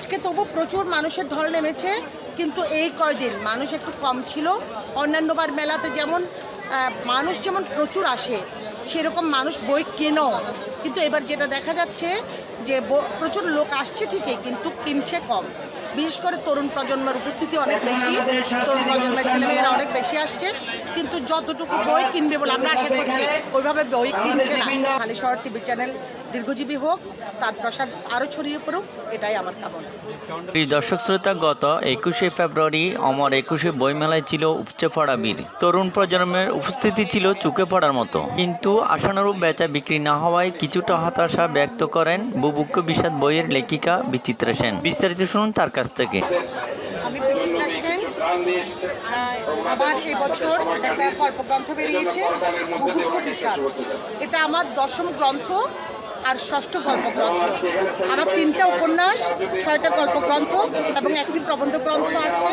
আজকে তবু প্রচুর মানুষের ঢল নেমেছে, কিন্তু এই কয়দিন মানুষ একটু কম ছিল। অন্যান্যবার মেলাতে যেমন মানুষ যেমন প্রচুর আসে, সেরকম মানুষ বই কেনও কিন্তু এবার যেটা দেখা যাচ্ছে যে প্রচুর লোক আসছে ঠিকই, কিন্তু কিনছে কম। বিশেষ করে তরুণ প্রজন্মের উপস্থিতি অনেক বেশি, তরুণ প্রজন্মের ছেলেমেয়েরা অনেক বেশি আসছে, কিন্তু যতটুকু বই কিনবে বলে আমরা আশা করছি, ওইভাবে বই কিনছে না। খালি শহর টিভি চ্যানেল দীর্ঘজীবী হোক, তার প্রসার আরও ছড়িয়ে পড়ুক, এটাই আমার কামনা। প্রিয় দর্শক শ্রোতা, গত একুশে ফেব্রুয়ারি অমর একুশে বইমেলায় ছিল উপচে পড়া ভিড়। তরুণ প্রজন্মের উপস্থিতি ছিল চুকে পড়ার মতো। কিন্তু আশানুরূপ বেচা বিক্রি না হওয়ায় কিছুটা হতাশা ব্যক্ত করেন বুবুক্ষ বিষাদ বইয়ের লেখিকা বিচিত্রা সেন। বিস্তারিত শুনুন তার কাছ থেকে। আমি বিচিত্রা সেন আমার এই বছর একটা গল্প গ্রন্থ বেরিয়েছে বুভুক্ষ বিশাল এটা আমার দশম গ্রন্থ। আর ষষ্ঠ গল্পগ্রন্থ। আমার তিনটা উপন্যাস, ছয়টা গল্পগ্রন্থ এবং একটি প্রবন্ধ গ্রন্থ আছে।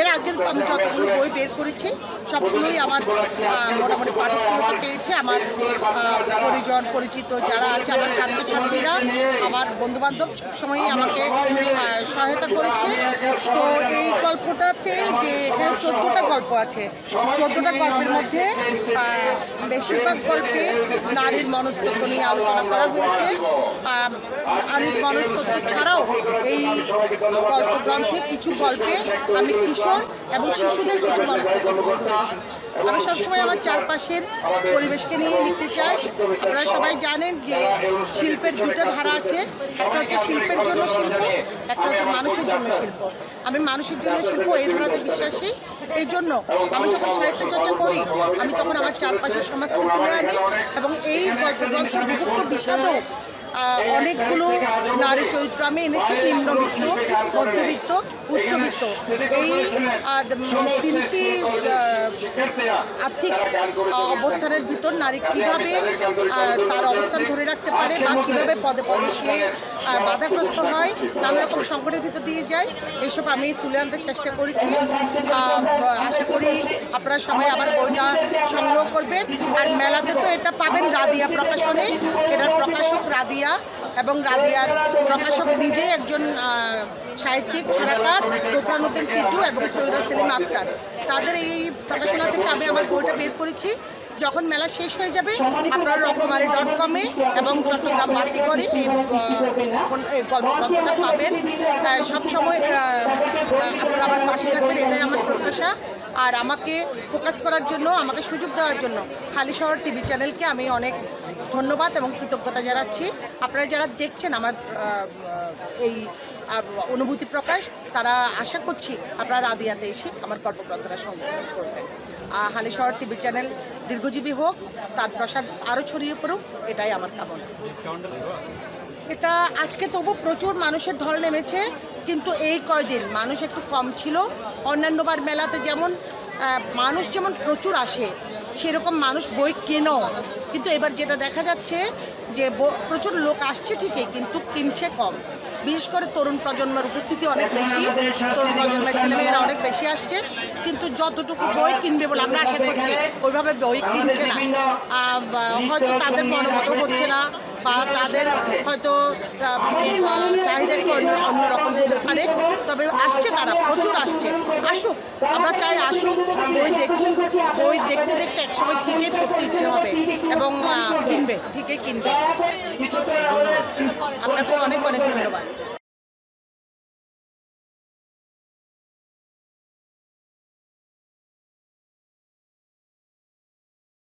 এর আগে আমি যতগুলো বই বের করেছি, সবগুলোই আমার মোটামুটি পাঠকপ্রিয়তা পেয়েছে। আমার পরিজন, পরিচিত যারা আছে, আমার ছাত্রছাত্রীরা, আমার বন্ধুবান্ধব সবসময়ই আমাকে সহায়তা করেছে। তো এই গল্পটাতে যে এখানে চোদ্দোটা গল্প আছে, চোদ্দোটা গল্পের মধ্যে বেশিরভাগ গল্পে নারীর মনস্তত্ব নিয়ে আলোচনা করা হয়েছে। আহ, নারীর মনস্তত্ব ছাড়াও এই গল্প গল্পগ্রন্থে কিছু গল্পে আমি কিশোর এবং শিশুদের কিছু মনস্তত্ব তুলে ধরেছি। আমি সবসময় আমার চারপাশের পরিবেশকে নিয়ে লিখতে চাই। আপনারা সবাই জানেন যে শিল্পের দুটো ধারা আছে। একটা হচ্ছে শিল্পের জন্য শিল্প মানুষের জন্য শিল্প। আমি মানুষের জন্য শিল্প, এই ধরনের বিশ্বাসী। এই জন্য আমি যখন সাহিত্য চর্চা করি, আমি তখন আমার চারপাশের সমাজকে তুলে আনি এবং এই গল্প বিভক্ত বিষাদও অনেকগুলো নারী চরিত্র আমি এনেছি নিম্নবিত্ত মধ্যবিত্ত, উচ্চবিত্ত। এই তিনটি আর্থিক অবস্থানের ভিতর নারী কীভাবে তার অবস্থান ধরে রাখতে পারে বা কীভাবে পদে পদে সে বাধাগ্রস্ত হয়, নানা রকম সংকটের ভিতর দিয়ে যায় এইসব আমি তুলে আনতে চেষ্টা করেছি। আশা করি আপনারা সবাই আমার বইটা সংগ্রহ করবেন। আর মেলাতে তো এটা পাবেন রাদিয়া প্রকাশনে। এটার প্রকাশক রাদিয়া এবং রাদিয়ার প্রকাশক নিজেই একজন সাহিত্যিক, ছড়াকার তোফরানুদ্দিন টিটু এবং সৈয়দা সেলিম আক্তার। তাদের এই প্রকাশনা থেকে আমি আমার বইটা বের করেছি। যখন মেলা শেষ হয়ে যাবে, আপনারা রকমারি ডট কমে এবং চট্টগ্রাম বাতি করে এই গল্প পাবেন। সবসময় আপনারা আমার পাশে থাকবেন, এটাই আমার প্রত্যাশা আর আমাকে ফোকাস করার জন্য আমাকে সুযোগ দেওয়ার জন্য হালিশহর টিভি চ্যানেলকে আমি অনেক ধন্যবাদ এবং কৃতজ্ঞতা জানাচ্ছি। আপনারা যারা দেখছেন আমার এই অনুভূতি প্রকাশ তারা আশা করছি আপনারা রাদিয়াতে এসে আমার গল্পগ্রন্থটা সংগ্রহ করবেন। আহ, হালিশহর টিভি চ্যানেল দীর্ঘজীবী হোক তার প্রসার আরও ছড়িয়ে পড়ুক এটাই আমার কামনা। এটা আজকে তবু প্রচুর মানুষের ঢল নেমেছে কিন্তু এই কয়দিন মানুষ একটু কম ছিল। অন্যান্যবার মেলাতে যেমন মানুষ যেমন প্রচুর আসে, সেরকম মানুষ বই কেনও। কিন্তু এবার যেটা দেখা যাচ্ছে যে প্রচুর লোক আসছে ঠিকই, কিন্তু কিনছে কম। বিশেষ করে তরুণ প্রজন্মের উপস্থিতি অনেক বেশি, তরুণ প্রজন্মের ছেলেমেয়েরা অনেক বেশি আসছে। কিন্তু যতটুকু বই কিনবে বলে আমরা আশা করছি, ওইভাবে বই কিনছে না। হয়তো তাদের মনোমতো হচ্ছে না, বা তাদের হয়তো চাহিদা একটু অন্য অন্যরকম পারে তবে আসছে তারা, প্রচুর আসছে। আসুক, আমরা চাই আসুক, বই দেখুক, বই দেখতে দেখতে একসময় ঠিকই পড়তে ইচ্ছে হবে এবং কিনবে, ঠিকই কিনবে। আপনাকে অনেক অনেক ধন্যবাদ।